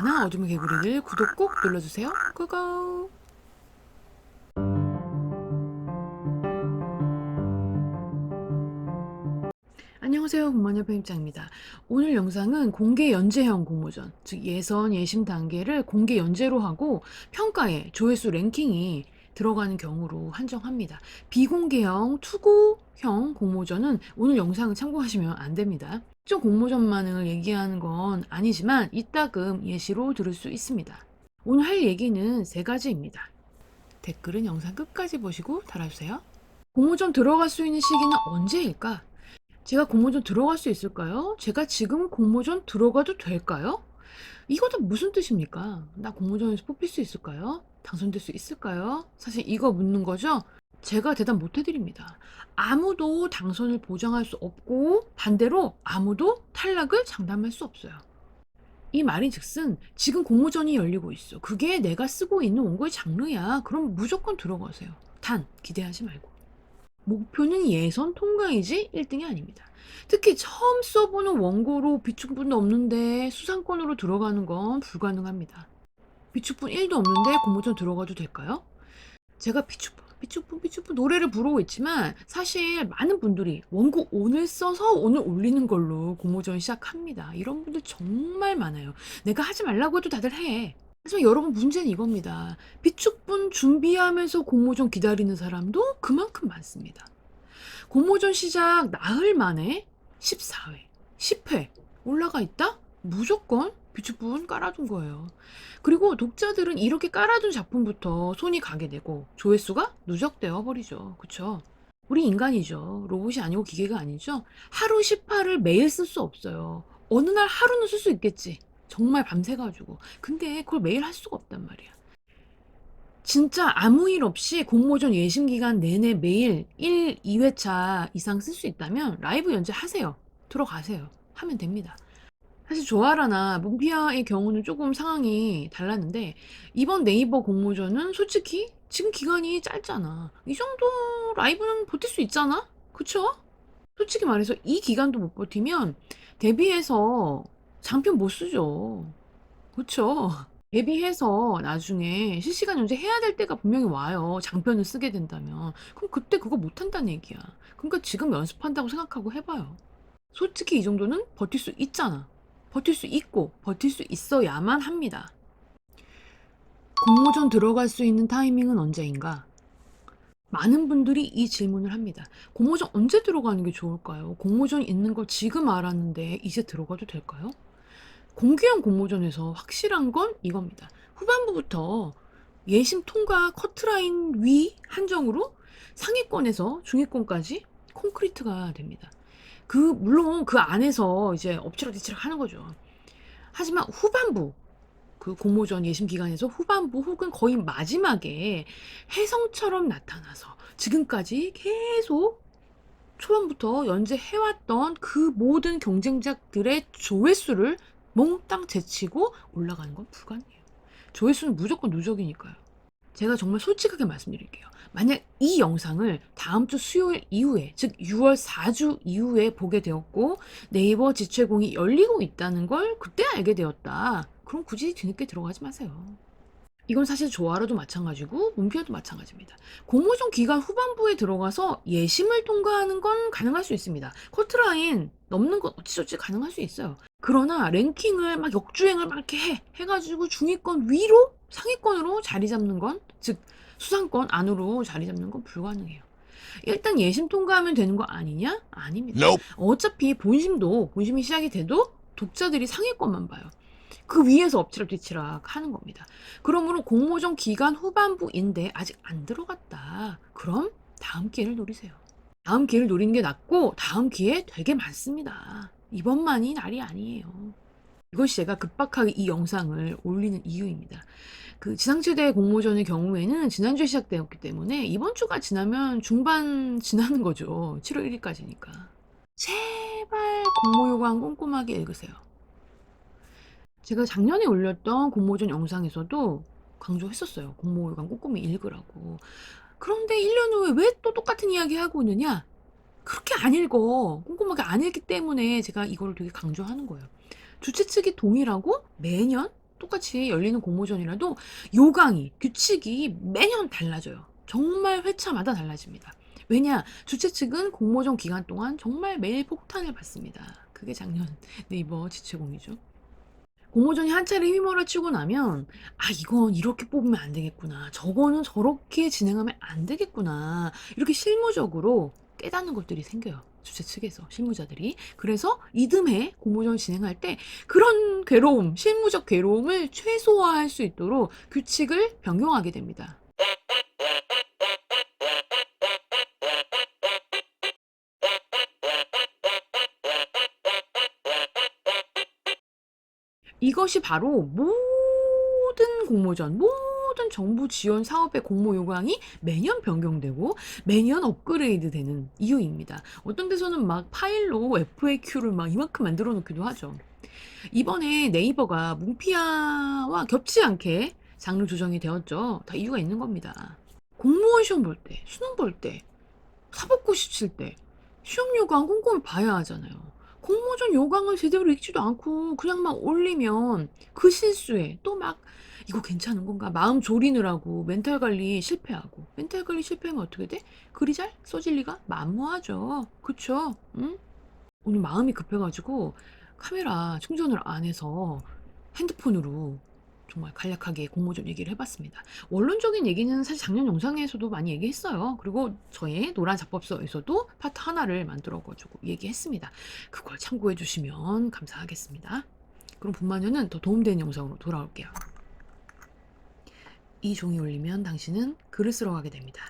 아나 어둠의 개구리들 구독 꼭 눌러주세요. 고고. 안녕하세요. 공무원의 편입장입니다. 오늘 영상은 공개 연재형 공모전, 즉 예선, 예심 단계를 공개 연재로 하고 평가에 조회수 랭킹이 들어가는 경우로 한정합니다. 비공개형, 투고형 공모전은 오늘 영상을 참고하시면 안 됩니다. 특정 공모전만을 얘기하는 건 아니지만 이따금 예시로 들을 수 있습니다. 오늘 할 얘기는 세 가지입니다. 댓글은 영상 끝까지 보시고 달아주세요. 공모전 들어갈 수 있는 시기는 언제일까? 제가 공모전 들어갈 수 있을까요? 제가 지금 공모전 들어가도 될까요? 이것도 무슨 뜻입니까? 나 공모전에서 뽑힐 수 있을까요? 당선될 수 있을까요? 사실 이거 묻는 거죠? 제가 대답 못 해드립니다. 아무도 당선을 보장할 수 없고 반대로 아무도 탈락을 장담할 수 없어요. 이 말인 즉슨 지금 공모전이 열리고 있어. 그게 내가 쓰고 있는 원고의 장르야. 그럼 무조건 들어가세요. 단 기대하지 말고. 목표는 예선 통과이지 1등이 아닙니다. 특히 처음 써보는 원고로 비축분도 없는데 수상권으로 들어가는 건 불가능합니다. 비축분 1도 없는데 공모전 들어가도 될까요? 제가 비축분, 비축분, 비축분 노래를 부르고 있지만 사실 많은 분들이 원고 오늘 써서 오늘 올리는 걸로 공모전 시작합니다. 이런 분들 정말 많아요. 내가 하지 말라고 해도 다들 해. 하지만 여러분 문제는 이겁니다. 비축분 준비하면서 공모전 기다리는 사람도 그만큼 많습니다. 공모전 시작 나흘 만에 14회, 10회 올라가 있다? 무조건 비축분 깔아둔 거예요. 그리고 독자들은 이렇게 깔아둔 작품부터 손이 가게 되고 조회수가 누적되어 버리죠. 그쵸? 우리 인간이죠. 로봇이 아니고 기계가 아니죠. 하루 18을 매일 쓸 수 없어요. 어느 날 하루는 쓸 수 있겠지. 정말 밤새가지고. 근데 그걸 매일 할 수가 없단 말이야. 진짜 아무 일 없이 공모전 예심 기간 내내 매일 1, 2회차 이상 쓸 수 있다면 라이브 연재 하세요. 들어가세요. 하면 됩니다. 사실 조아라나 문피아의 경우는 조금 상황이 달랐는데 이번 네이버 공모전은 솔직히 지금 기간이 짧잖아. 이 정도 라이브는 버틸 수 있잖아? 그쵸? 솔직히 말해서 이 기간도 못 버티면 데뷔해서 장편 못 쓰죠. 그쵸? 데뷔해서 나중에 실시간 연재 해야 될 때가 분명히 와요. 장편을 쓰게 된다면. 그럼 그때 그거 못 한다는 얘기야. 그러니까 지금 연습한다고 생각하고 해봐요. 솔직히 이 정도는 버틸 수 있잖아. 버틸 수 있고 버틸 수 있어야만 합니다. 공모전 들어갈 수 있는 타이밍은 언제인가? 많은 분들이 이 질문을 합니다. 공모전 언제 들어가는 게 좋을까요? 공모전 있는 걸 지금 알았는데 이제 들어가도 될까요? 공개형 공모전에서 확실한 건 이겁니다. 후반부부터 예심 통과 커트라인 위 한정으로 상위권에서 중위권까지 콘크리트가 됩니다. 그 물론 그 안에서 이제 엎치락뒤치락 하는 거죠. 하지만 후반부 그 공모전 예심 기간에서 후반부 혹은 거의 마지막에 혜성처럼 나타나서 지금까지 계속 초반부터 연재해왔던 그 모든 경쟁작들의 조회수를 몽땅 제치고 올라가는 건 불가능해요. 조회수는 무조건 누적이니까요. 제가 정말 솔직하게 말씀드릴게요. 만약 이 영상을 다음 주 수요일 이후에, 즉 6월 4주 이후에 보게 되었고 네이버 지체공이 열리고 있다는 걸 그때 알게 되었다. 그럼 굳이 뒤늦게 들어가지 마세요. 이건 사실 조아라도 마찬가지고 문피아도 마찬가지입니다. 공모전 기간 후반부에 들어가서 예심을 통과하는 건 가능할 수 있습니다. 커트라인 넘는 건 어찌저찌 가능할 수 있어요. 그러나 랭킹을 막 역주행을 막 이렇게 해 해가지고 중위권 위로 상위권으로 자리 잡는 건 즉 수상권 안으로 자리 잡는 건 불가능해요. 일단 예심 통과하면 되는 거 아니냐? 아닙니다. Nope. 어차피 본심도 본심이 시작이 돼도 독자들이 상위권만 봐요. 그 위에서 엎치락뒤치락 하는 겁니다. 그러므로 공모전 기간 후반부인데 아직 안 들어갔다. 그럼 다음 기회를 노리세요. 다음 기회를 노리는 게 낫고 다음 기회 되게 많습니다. 이번만이 날이 아니에요. 이것이 제가 급박하게 이 영상을 올리는 이유입니다. 그 지상체대 공모전의 경우에는 지난주에 시작되었기 때문에 이번 주가 지나면 중반 지나는 거죠. 7월 1일까지니까. 제발 공모 요강 꼼꼼하게 읽으세요. 제가 작년에 올렸던 공모전 영상에서도 강조했었어요. 공모 요강 꼼꼼히 읽으라고. 그런데 1년 후에 왜 또 똑같은 이야기 하고 있느냐? 그렇게 안 읽어. 꼼꼼하게 안 읽기 때문에 제가 이거를 되게 강조하는 거예요. 주최 측이 동일하고 매년 똑같이 열리는 공모전이라도 요강이, 규칙이 매년 달라져요. 정말 회차마다 달라집니다. 왜냐? 주최 측은 공모전 기간 동안 정말 매일 폭탄을 받습니다. 그게 작년 네이버 지체공이죠. 공모전이 한 차례 휘몰아치고 나면 아 이건 이렇게 뽑으면 안 되겠구나. 저거는 저렇게 진행하면 안 되겠구나. 이렇게 실무적으로 깨닫는 것들이 생겨요. 주최 측에서 실무자들이. 그래서 이듬해 공모전 진행할 때 그런 괴로움 실무적 괴로움을 최소화할 수 있도록 규칙을 변경하게 됩니다 이것이 바로 모든 공모전, 모든 정부 지원 사업의 공모 요강이 매년 변경되고 매년 업그레이드 되는 이유입니다. 어떤 데서는 막 파일로 FAQ를 막 이만큼 만들어 놓기도 하죠. 이번에 네이버가 문피아와 겹지 않게 장르 조정이 되었죠. 다 이유가 있는 겁니다. 공무원 시험 볼 때, 수능 볼 때, 사법고시 칠 때, 시험 요강 꼼꼼히 봐야 하잖아요. 공모전 요강을 제대로 읽지도 않고 그냥 막 올리면 그 실수에 또 막 이거 괜찮은 건가 마음 졸이느라고 멘탈 관리 실패하고 멘탈 관리 실패하면 어떻게 돼? 글이 잘 써질 리가 만무하죠. 그쵸? 응? 오늘 마음이 급해가지고 카메라 충전을 안 해서 핸드폰으로 정말 간략하게 공모전 얘기를 해봤습니다. 원론적인 얘기는 사실 작년 영상에서도 많이 얘기했어요. 그리고 저의 노란 작법서에서도 파트 하나를 만들어가지고 얘기했습니다. 그걸 참고해 주시면 감사하겠습니다. 그럼 분마녀는 더 도움되는 영상으로 돌아올게요. 이 종이 울리면 당신은 글을 쓰러 가게 됩니다.